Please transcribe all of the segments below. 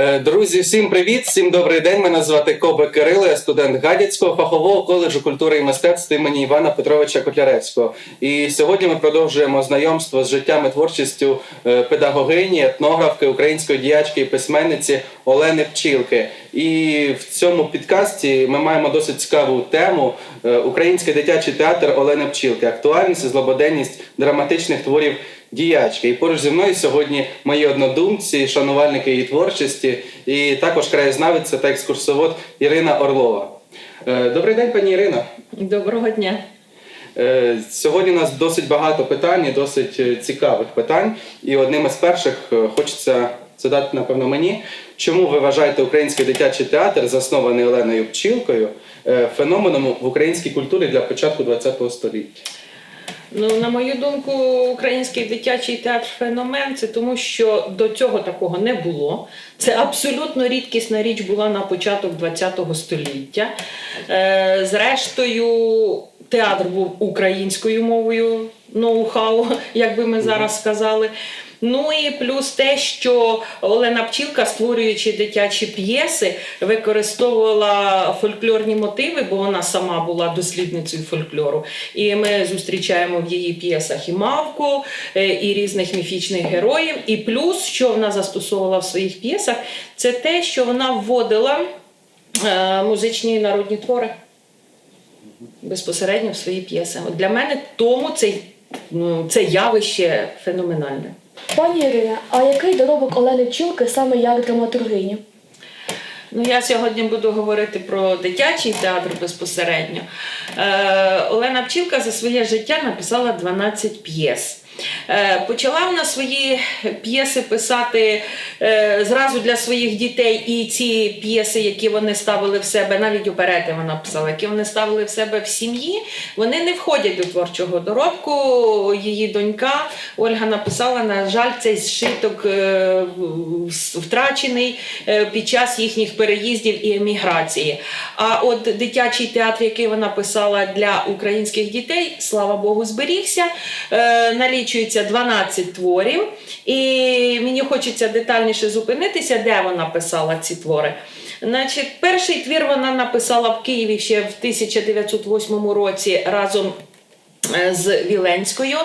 Е, Друзі, всім привіт, всім добрий день. Мене звати Коба Кирило, я студент Гадяцького фахового коледжу культури і мистецтв імені Івана Петровича Котляревського. І сьогодні ми продовжуємо знайомство з життям і творчістю е, педагогині, етнографки, української діячки і письменниці Олени Пчілки. І в цьому підкасті ми маємо досить цікаву тему е, Український дитячий театр Олени Пчілки, актуальність і злободенність драматичних творів діячки. І поруч зі мною сьогодні мої однодумці, шанувальники її творчості, і також краєзнавиця та екскурсовод Ірина Орлова. Е, Добрий день, пані Ірино. Доброго дня. Е, Сьогодні у нас досить багато питань, і досить е, цікавих питань. І одним із перших хочеться задати, напевно, мені, чому ви вважаєте український дитячий театр, заснований Оленою Пчілкою, феноменом в українській культурі для початку ХХ століття? Ну, на мою думку, український дитячий театр феномен це тому, що до цього такого не було. Це абсолютно рідкісна річ була на початок ХХ століття. Е, зрештою, театр був українською мовою, ноу-хау, як би ми зараз сказали. Ну і плюс те, що Олена Пчілка, створюючи дитячі п'єси, використовувала фольклорні мотиви, бо вона сама була дослідницею фольклору. І ми зустрічаємо в її п'єсах і мавку, е, і різних міфічних героїв. І плюс, що вона застосовувала в своїх п'єсах, це те, що вона вводила е, музичні народні твори безпосередньо в свої п'єси. Для мене тому це, ну, це явище феноменальне. Пані Ірине, а який доробок Олени Пчілки саме як драматургині? Ну, я сьогодні буду говорити про дитячий театр безпосередньо. Е, Олена Пчілка за своє життя написала 12 п'єс. Е, Почала вона свої п'єси писати е, зразу для своїх дітей, і ці п'єси, які вони ставили в себе, навіть оперети вона писала, які вони ставили в себе в сім'ї, вони не входять до творчого доробку. Її донька Ольга написала, на жаль, цей зшиток е, втрачений під час їхніх переїздів і еміграції. А от дитячий театр, який вона писала для українських дітей, слава Богу, зберігся. Е, Налічується 12 творів. І мені хочеться детальніше зупинитися, де вона писала ці твори. Значить, перший твір вона написала в Києві ще в 1908 році разом з Віленською.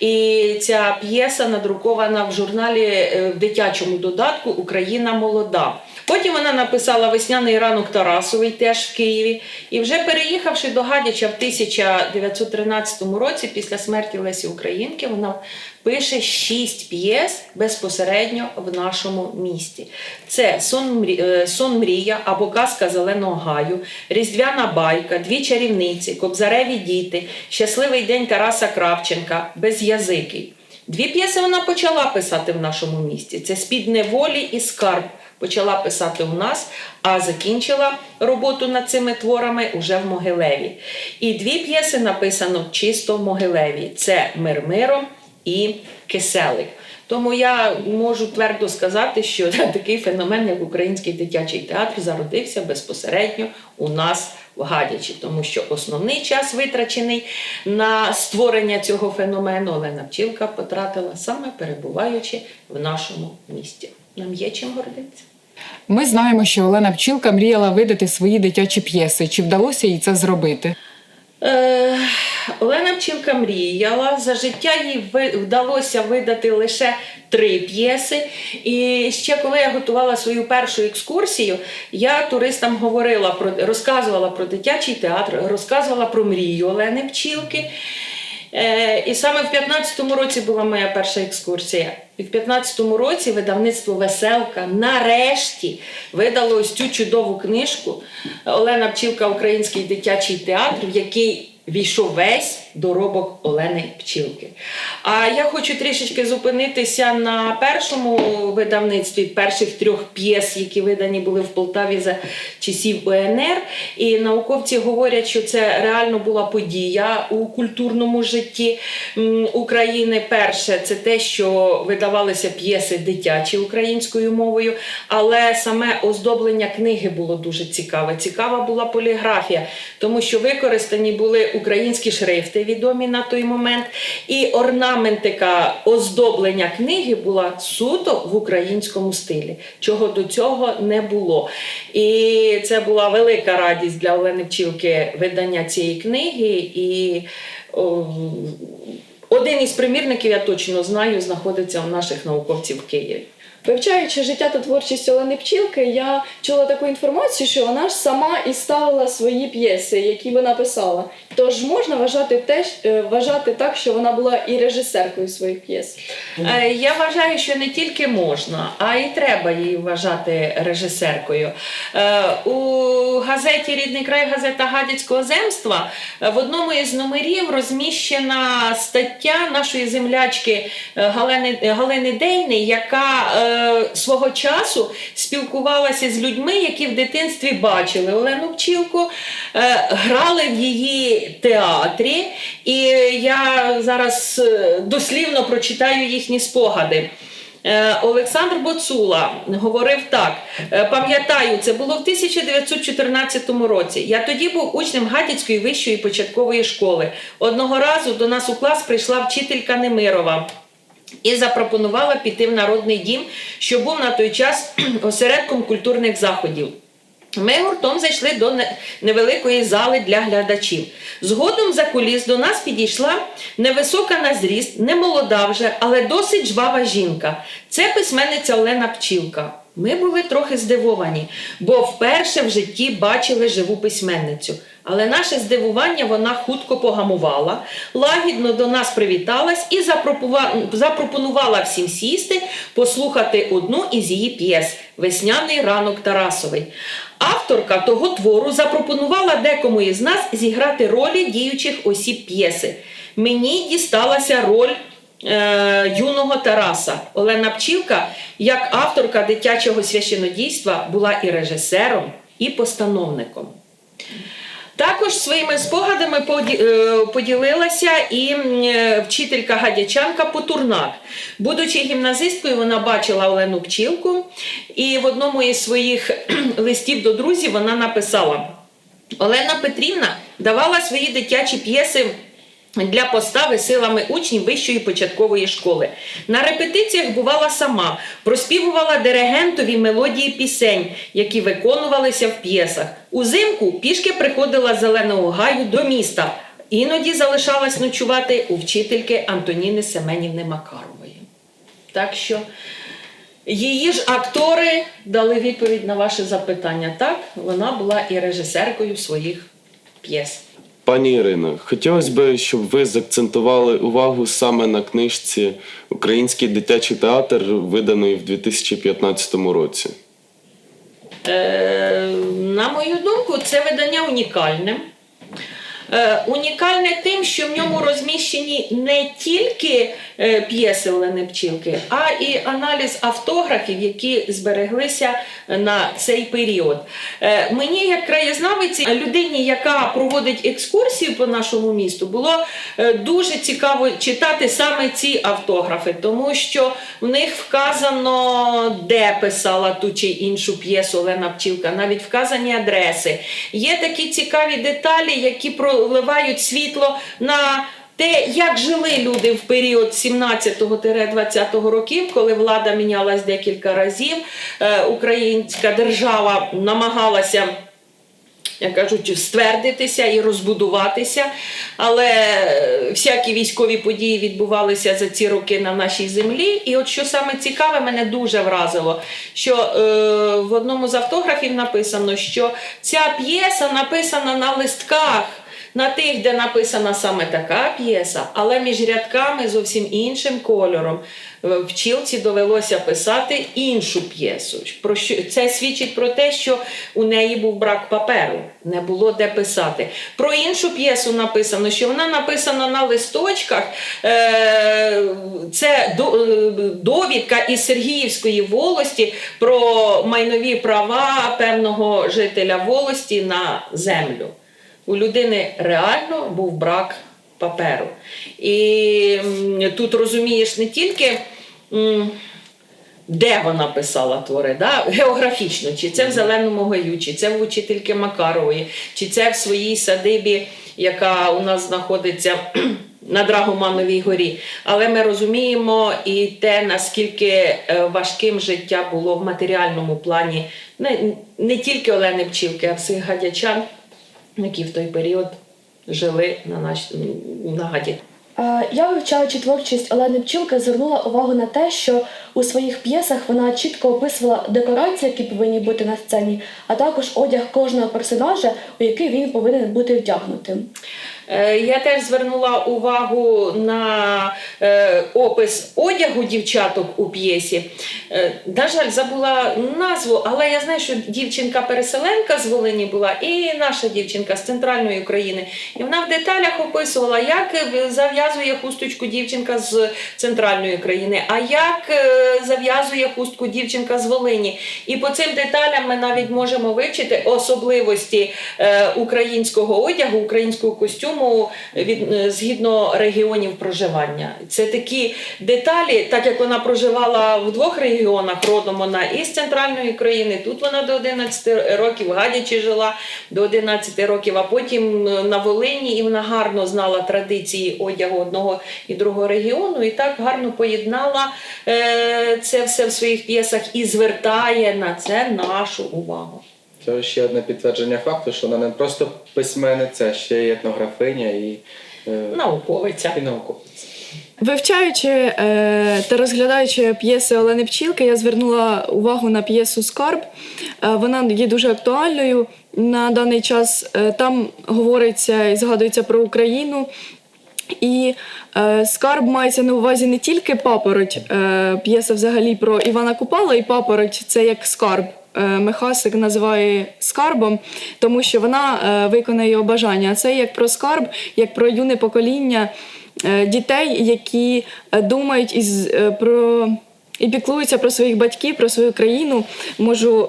І ця п'єса надрукована в журналі е, в дитячому додатку Україна молода. Потім вона написала Весняний ранок Тарасовий теж в Києві. І вже переїхавши до Гадяча в 1913 році, після смерті Лесі Українки, вона пише шість п'єс безпосередньо в нашому місті. Це е, Сон Мрія або Казка Зеленого Гаю, Різдвяна байка, Дві чарівниці, Кобзареві діти, Щасливий день Тараса Кравченка, Без'язикий. Дві п'єси вона почала писати в нашому місті. Це Спід неволі і скарб. Почала писати у нас, а закінчила роботу над цими творами уже в Могилеві. І дві п'єси написано чисто в Могилеві: це Мир миром і Киселик. Тому я можу твердо сказати, що такий феномен, як український дитячий театр, зародився безпосередньо у нас в Гадячі, тому що основний час витрачений на створення цього феномену Олена Пчілка потратила саме перебуваючи в нашому місті. Нам є чим гордитися. Ми знаємо, що Олена Пчілка мріяла видати свої дитячі п'єси. Чи вдалося їй це зробити? Е, Олена Пчілка мріяла. За життя їй вдалося видати лише три п'єси. І ще коли я готувала свою першу екскурсію, я туристам говорила про розказувала про дитячий театр, розказувала про мрію Олени Пчілки. Е, І саме в 15-му році була моя перша екскурсія. І в 15-му році видавництво Веселка нарешті видало ось цю чудову книжку. Олена Пчілка Український дитячий театр, в який війшов весь доробок Олени Пчілки. А я хочу трішечки зупинитися на першому видавництві перших трьох п'єс, які видані були в Полтаві за часів УНР. І науковці говорять, що це реально була подія у культурному житті України. Перше, це те, що видавалися п'єси дитячі українською мовою, але саме оздоблення книги було дуже цікаве. Цікава була поліграфія, тому що використані були українські шрифти, відомі на той момент. І орнаментика оздоблення книги була суто в українському стилі, чого до цього не було. І це була велика радість для Олени Пчілки видання цієї книги. І о, один із примірників, я точно знаю, знаходиться у наших науковців в Києві. Вивчаючи життя та творчість Олени Пчілки, я чула таку інформацію, що вона ж сама і ставила свої п'єси, які вона писала. Тож можна вважати те, е, вважати так, що вона була і режисеркою своїх п'єс. Е, Я вважаю, що не тільки можна, а й треба її вважати режисеркою. Е, У газеті Рідний край газета Гадяцького земства в одному із номерів розміщена стаття нашої землячки Галини, Галини Дейни, яка е, свого часу спілкувалася з людьми, які в дитинстві бачили Олену Пчілку, е, грали в її театрі. І я зараз е, дослівно прочитаю їхні спогади. Е, Олександр Боцула говорив так: е, пам'ятаю, це було в 1914 році. Я тоді був учнем Гатівської вищої початкової школи. Одного разу до нас у клас прийшла вчителька Немирова. І запропонувала піти в народний дім, що був на той час осередком культурних заходів. Ми гуртом зайшли до невеликої зали для глядачів. Згодом за куліс до нас підійшла невисока на зріст, не молода вже, але досить жвава жінка. Це письменниця Олена Пчілка. Ми були трохи здивовані, бо вперше в житті бачили живу письменницю. Але наше здивування вона хутко погамувала, лагідно до нас привіталась і запропонувала всім сісти, послухати одну із її п'єс Весняний ранок Тарасовий. Авторка того твору запропонувала декому із нас зіграти ролі діючих осіб п'єси. Мені дісталася роль е, юного Тараса. Олена Пчілка, як авторка дитячого священодійства, була і режисером, і постановником. Також своїми спогадами е, поділилася і е, вчителька гадячанка Потурнак. Будучи гімназисткою, вона бачила Олену Пчілку, і в одному із своїх листів до друзів вона написала: Олена Петрівна давала свої дитячі п'єси. Для постави силами учнів вищої початкової школи. На репетиціях бувала сама, проспівувала диригентові мелодії пісень, які виконувалися в п'єсах. Узимку пішки приходила Зеленого гаю до міста. Іноді залишалась ночувати у вчительки Антоніни Семенівни Макарової. Так що її ж актори дали відповідь на ваше запитання. Так, вона була і режисеркою своїх п'єс. Пані Ірино, хотілося б, щоб ви заакцентували увагу саме на книжці Український дитячий театр, виданої в 2015 році. Е, на мою думку, це видання унікальне. Е, унікальне тим, що в ньому розміщені не тільки е, п'єси Олени Пчілки, а і аналіз автографів, які збереглися на цей період. Е, мені, як краєзнавиці, людині, яка проводить екскурсію по нашому місту, було дуже цікаво читати саме ці автографи, тому що в них вказано, де писала ту чи іншу п'єсу Олена Пчілка, навіть вказані адреси. Є такі цікаві деталі, які проливають світло на. Те, як жили люди в період 17-20 років, коли влада мінялась декілька разів, е, українська держава намагалася як кажуть, ствердитися і розбудуватися. Але е, всякі військові події відбувалися за ці роки на нашій землі. І от що саме цікаве, мене дуже вразило, що е, в одному з автографів написано, що ця п'єса написана на листках. На тих, де написана саме така п'єса, але між рядками зовсім іншим кольором. Е, Вчилці довелося писати іншу п'єсу. Це свідчить про те, що у неї був брак паперу, не було де писати. Про іншу п'єсу написано, що вона написана на листочках. Е, Це е, довідка із Сергіївської волості про майнові права певного жителя волості на землю. У людини реально був брак паперу. І тут розумієш не тільки де вона писала твори, да? географічно, чи це в Зеленому Гаю, чи це в учительки Макарової, чи це в своїй садибі, яка у нас знаходиться на Драгомановій горі. Але ми розуміємо і те, наскільки е, важким життя було в матеріальному плані не, не тільки Олени Пчілки, а всіх гадячан, які в той період жили на, наш, на Я, вивчаючи творчість Олени Пчілки, звернула увагу на те, що у своїх п'єсах вона чітко описувала декорації, які повинні бути на сцені, а також одяг кожного персонажа, у який він повинен бути вдягнутим. Е, Я теж звернула увагу на е, опис одягу дівчаток у п'єсі. Е, на жаль, забула назву, але я знаю, що дівчинка-переселенка з Волині була, і наша дівчинка з центральної України. І вона в деталях описувала, як зав'язує хусточку дівчинка з центральної країни, а як зав'язує хустку дівчинка з Волині. І по цим деталям ми навіть можемо вивчити особливості українського одягу, українського костюму від, е, згідно регіонів проживання. Це такі деталі, так як вона проживала в двох регіонах, родом вона із центральної країни, тут вона до 11 років, в Гадячі жила до 11 років, а потім е, на Волині, і вона гарно знала традиції одягу одного і другого регіону, і так гарно поєднала е, це все в своїх п'єсах і звертає на це нашу увагу. Це ще одне підтвердження факту, що вона не просто письменниця, а ще й етнографиня і, е, Науковиця. і науковиця. Вивчаючи е, та розглядаючи п'єси Олени Пчілки, я звернула увагу на п'єсу Скарб. Е, вона є дуже актуальною на даний час. Е, там говориться і згадується про Україну. І е, скарб мається на увазі не тільки папороть, е, п'єса взагалі про Івана Купала, і папороть це як скарб. Е, Михасик називає скарбом, тому що вона е, виконає його бажання. А це як про скарб, як про юне покоління е, дітей, які думають із, про і піклуються про своїх батьків, про свою країну. Можу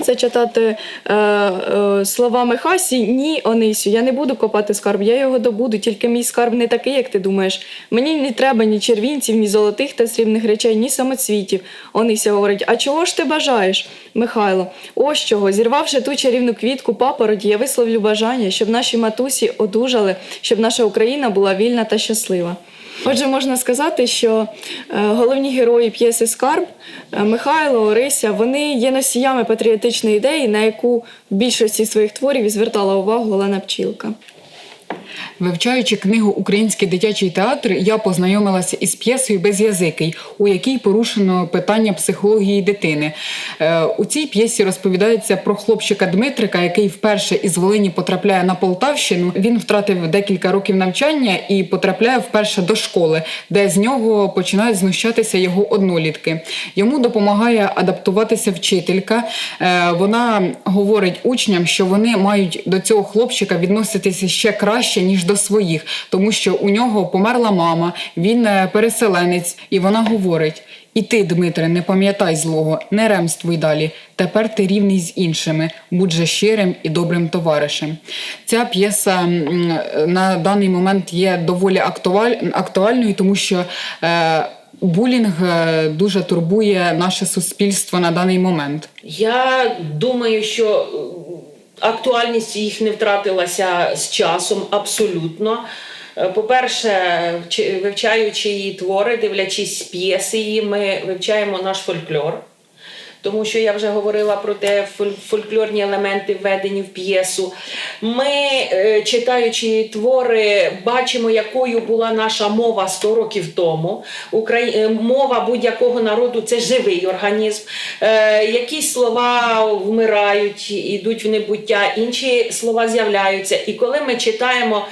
це читати е, е, словами Хасі. Ні, Онисю, я не буду копати скарб, я його добуду, тільки мій скарб не такий, як ти думаєш. Мені не треба ні червінців, ні золотих та срібних речей, ні самоцвітів. Онися говорить: А чого ж ти бажаєш, Михайло? Ось чого, зірвавши ту чарівну квітку папороті, я висловлю бажання, щоб наші матусі одужали, щоб наша Україна була вільна та щаслива. Отже, можна сказати, що е, головні герої п'єси Скарб е, Михайло, Орися, вони є носіями патріотичної ідеї, на яку в більшості своїх творів і звертала увагу Олена Пчілка. Вивчаючи книгу Український дитячий театр, я познайомилася із п'єсою Без'язикий, у якій порушено питання психології дитини. Е, У цій п'єсі розповідається про хлопчика Дмитрика, який вперше із Волині потрапляє на Полтавщину. Він втратив декілька років навчання і потрапляє вперше до школи, де з нього починають знущатися його однолітки. Йому допомагає адаптуватися вчителька. Е, Вона говорить учням, що вони мають до цього хлопчика відноситися ще краще ніж до своїх, тому що у нього померла мама, він е, переселенець, і вона говорить. І ти, Дмитре, не пам'ятай злого, не ремствуй далі. Тепер ти рівний з іншими. Будь же щирим і добрим товаришем. Ця п'єса на даний момент є доволі актуальною, тому що е, булінг е, дуже турбує наше суспільство на даний момент. Я думаю, що е, актуальність їх не втратилася з часом абсолютно. Е, По-перше, вивчаючи її твори, дивлячись п'єси її, ми вивчаємо наш фольклор. Тому що я вже говорила про те фольклорні елементи введені в п'єсу. Ми, е, читаючи твори, бачимо, якою була наша мова 100 років тому. Е, Мова будь-якого народу це живий організм. Е, якісь слова вмирають, ідуть в небуття, інші слова з'являються. І коли ми читаємо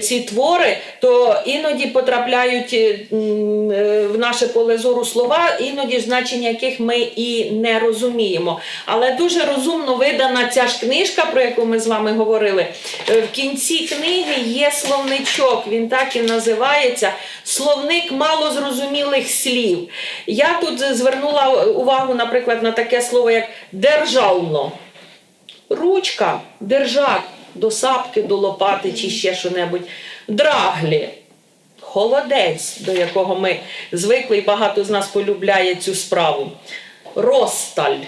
ці твори, то іноді потрапляють в наше поле зору слова, іноді значення яких ми і не розуміємо. Але дуже розумно видана ця ж книжка, про яку ми з вами говорили. Е, В кінці книги є словничок, він так і називається Словник малозрозумілих слів. Я тут звернула увагу, наприклад, на таке слово, як державно. Ручка, держак, до сапки, до лопати чи ще що-небудь. Драглі. холодець, до якого ми звикли, і багато з нас полюбляє цю справу. Розсталь,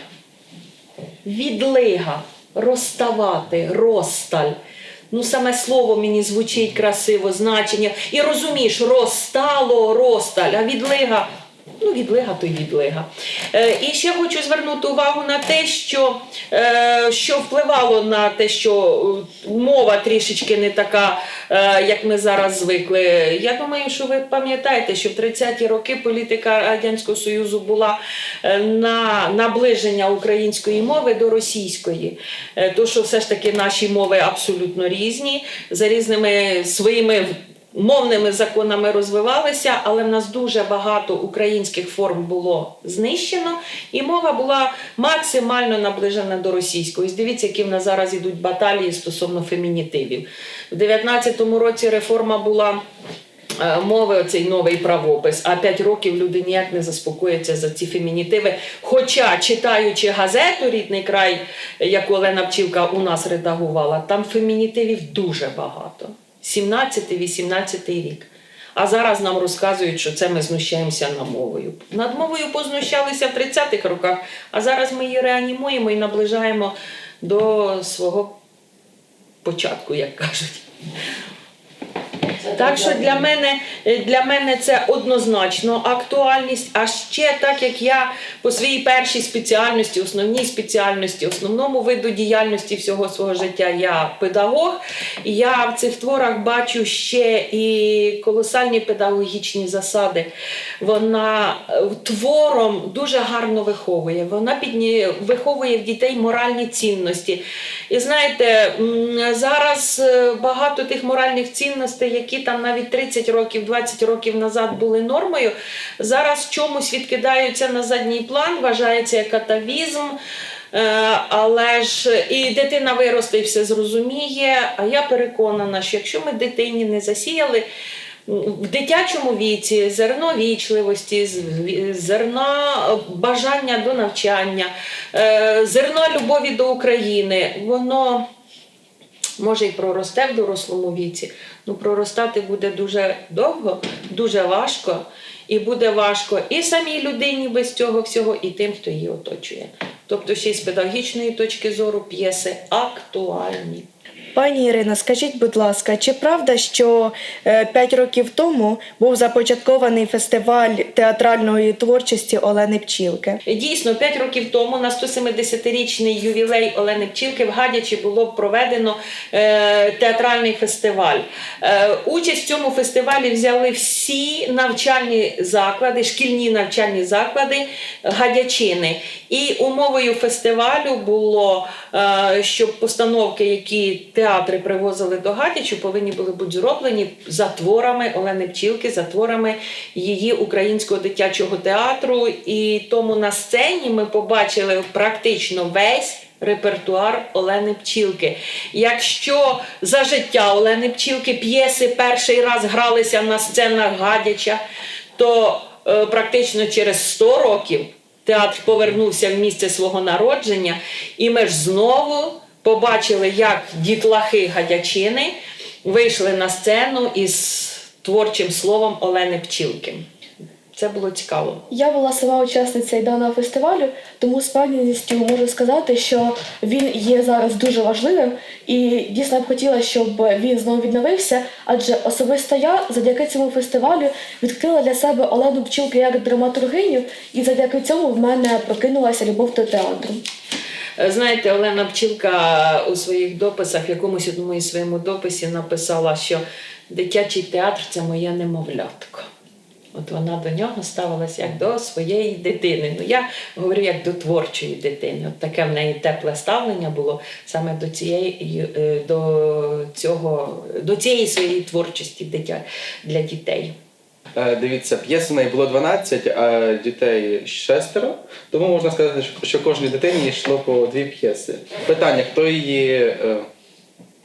відлига, розставати, Росталь. Ну, саме слово мені звучить красиво, значення. І розумієш, розстало, розсталь, а відлига. Ну, відлига то й відлига. Е, і ще хочу звернути увагу на те, що, е, що впливало на те, що е, мова трішечки не така, як ми зараз звикли. Я думаю, що ви пам'ятаєте, що в 30-ті роки політика Радянського Союзу була на наближення української мови до російської. То, що все ж таки наші мови абсолютно різні, за різними своїми мовними законами розвивалися, але в нас дуже багато українських форм було знищено, і мова була максимально наближена до російської. Ось Дивіться, які в нас зараз ідуть баталії стосовно фемінітивів. У 19-му році реформа була. е, Мови, оцей новий правопис, а 5 років люди ніяк не заспокояться за ці фемінітиви. Хоча, читаючи газету Рідний край, яку Олена Пчілка у нас редагувала, там фемінітивів дуже багато. 17-18 рік. А зараз нам розказують, що це ми знущаємося над мовою. Над мовою познущалися в 30-х роках, а зараз ми її реанімуємо і наближаємо до свого початку, як кажуть. Так що для мене, для мене це однозначно актуальність. А ще так як я по своїй першій спеціальності, основній спеціальності, основному виду діяльності всього свого життя я педагог. Я в цих творах бачу ще і колосальні педагогічні засади. Вона е, твором дуже гарно виховує. Вона підні... виховує в дітей моральні цінності. І знаєте, зараз е, багато тих моральних цінностей, які там навіть 30 років, 20 років назад були нормою, зараз чомусь відкидаються на задній план, вважається як атавізм. Е, Але ж і дитина виросте і все зрозуміє. А я переконана, що якщо ми дитині не засіяли в дитячому віці зерно вічливості, зерно бажання до навчання, е, зерно любові до України, воно може і проросте в дорослому віці. Ну, проростати буде дуже довго, дуже важко. І буде важко і самій людині без цього всього, і тим, хто її оточує. Тобто, ще й з педагогічної точки зору п'єси актуальні. Пані Ірино, скажіть, будь ласка, чи правда, що е, п'ять років тому був започаткований фестиваль театральної творчості Олени Пчілки? Дійсно, 5 років тому на 170-річний ювілей Олени Пчілки в Гадячі було проведено е, театральний фестиваль. Е, участь в цьому фестивалі взяли всі навчальні заклади, шкільні навчальні заклади Гадячини. І умовою фестивалю було, щоб постановки, які театри привозили до Гадячу, повинні були бути зроблені за творами Олени Пчілки, за творами її українського дитячого театру. І тому на сцені ми побачили практично весь. Репертуар Олени Пчілки. Якщо за життя Олени Пчілки п'єси перший раз гралися на сценах Гадяча, то е, практично через 100 років театр повернувся в місце свого народження, і ми ж знову побачили, як дітлахи Гадячини вийшли на сцену із творчим словом Олени Пчілки. Це було цікаво. Я була сама учасницею даного фестивалю, тому з певністю можу сказати, що він є зараз дуже важливим, і дійсно б хотіла, щоб він знову відновився. Адже особисто я завдяки цьому фестивалю відкрила для себе Олену Пчілки як драматургиню, і завдяки цьому в мене прокинулася любов до театру. Е, Знаєте, Олена Пчілка у своїх дописах, в якомусь одному із своєму дописі написала, що дитячий театр це моє немовлятко. От вона до нього ставилася як до своєї дитини. Ну я говорю як до творчої дитини. От таке в неї тепле ставлення було саме до цієї е, до цього, до цієї своєї творчості для дітей. Е, Дивіться, п'єс у неї було 12, а дітей шестеро. Тому можна сказати, що- кожній дитині йшло по дві п'єси. Питання: хто її е,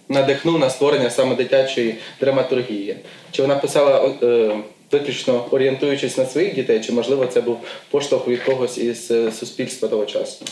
надихнув на створення саме дитячої драматургії? Чи вона писала е, виключно орієнтуючись на своїх дітей, чи можливо це був поштовх від когось із суспільства того часу?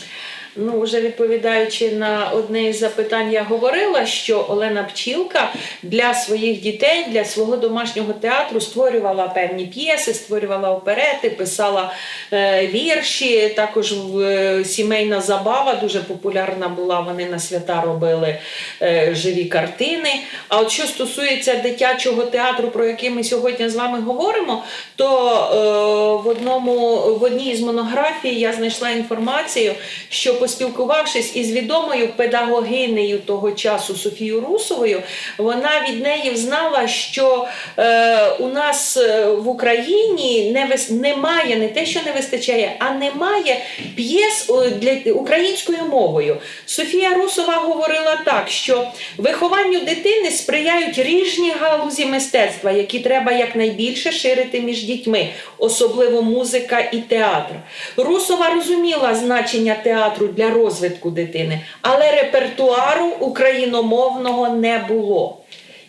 Ну, вже відповідаючи на одне із запитань, я говорила, що Олена Пчілка для своїх дітей, для свого домашнього театру створювала певні п'єси, створювала оперети, писала е, вірші. Також е, сімейна забава дуже популярна була. Вони на свята робили е, живі картини. А от що стосується дитячого театру, про який ми сьогодні з вами говоримо, то е, в одному в одній із монографій я знайшла інформацію, що поспілкувавшись із відомою педагогинею того часу Софією Русовою, вона від неї знала, що е, у нас е, в Україні не вис... немає не те, що не вистачає, а немає п'єс для українською мовою. Софія Русова говорила так, що вихованню дитини сприяють ріжні галузі мистецтва, які треба якнайбільше ширити між дітьми, особливо музика і театр. Русова розуміла значення театру для розвитку дитини, але репертуару україномовного не було.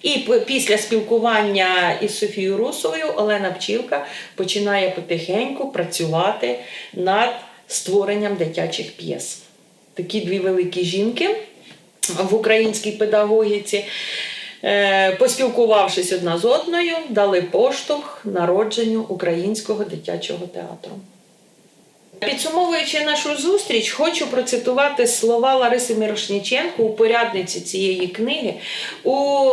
І після спілкування із Софією Русовою Олена Пчілка починає потихеньку працювати над створенням дитячих п'єс. Такі дві великі жінки в українській педагогіці, е, поспілкувавшись одна з одною, дали поштовх народженню українського дитячого театру. Підсумовуючи нашу зустріч, хочу процитувати слова Лариси Мірошніченко, упорядниці цієї книги. У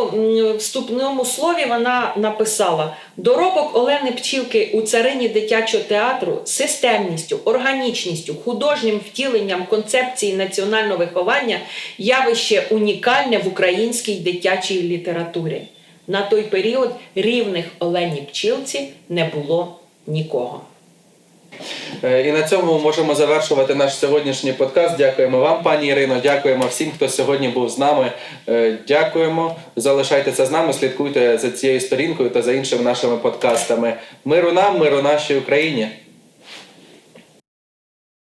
вступному слові вона написала: доробок Олени Пчілки у царині дитячого театру системністю, органічністю, художнім втіленням концепції національного виховання явище унікальне в українській дитячій літературі. На той період рівних Олені Пчілці не було нікого. Е, І на цьому можемо завершувати наш сьогоднішній подкаст. Дякуємо вам, пані Ірино. Дякуємо всім, хто сьогодні був з нами. Е, Дякуємо. Залишайтеся з нами, слідкуйте за цією сторінкою та за іншими нашими подкастами. Миру нам, миру нашій Україні.